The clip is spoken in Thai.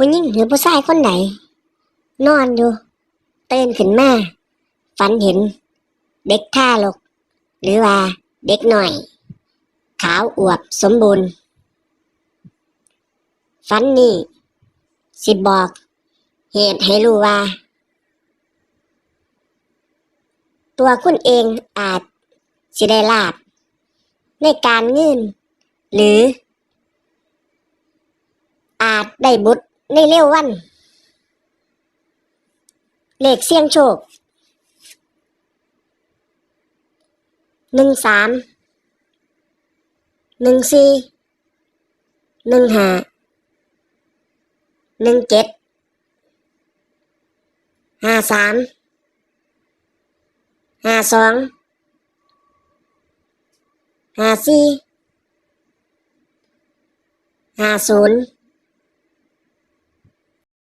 ผู้หญิงหรือผู้ชายคนไหนนอนอยู่ตื่นขึ้นมาฝันเห็น เด็กท่ารกหรือว่าเด็กหน่อย ขาวอวบสมบูรณ์ฝันนี่สิบอก เหตุให้รู้ว่า ตัวคุณเองอาจสิได้ลาบ ในการเงิน หรือ อาจได้บุตร ในเร็ววัน เลขเสี่ยงโชคหนึ่งสามหนึ่งสี่หนึ่งห้าหนึ่งเจ็ดห้าสามห้าสองห้าสี่ห้าศูนย์